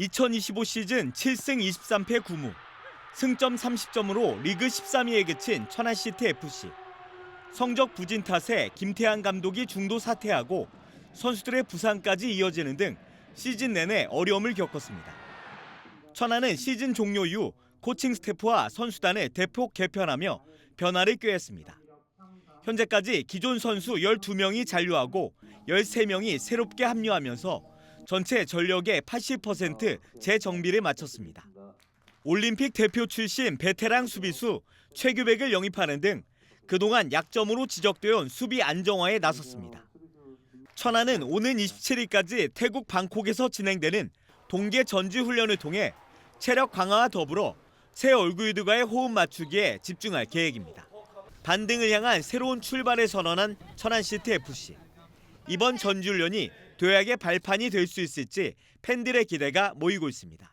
2025 시즌 7승 23패 9무, 승점 30점으로 리그 13위에 그친 천안시티 FC. 성적 부진 탓에 김태환 감독이 중도 사퇴하고 선수들의 부상까지 이어지는 등 시즌 내내 어려움을 겪었습니다. 천안은 시즌 종료 이후 코칭 스태프와 선수단을 대폭 개편하며 변화를 꾀했습니다. 현재까지 기존 선수 12명이 잔류하고 13명이 새롭게 합류하면서 전체 전력의 80% 재정비를 마쳤습니다. 올림픽 대표 출신 베테랑 수비수 최규백을 영입하는 등 그동안 약점으로 지적되어 온 수비 안정화에 나섰습니다. 천안은 오는 27일까지 태국 방콕에서 진행되는 동계 전지 훈련을 통해 체력 강화와 더불어 새 얼굴들과의 호흡 맞추기에 집중할 계획입니다. 반등을 향한 새로운 출발을 선언한 천안시티 FC. 이번 전지훈련이 도약의 발판이 될 수 있을지 팬들의 기대가 모이고 있습니다.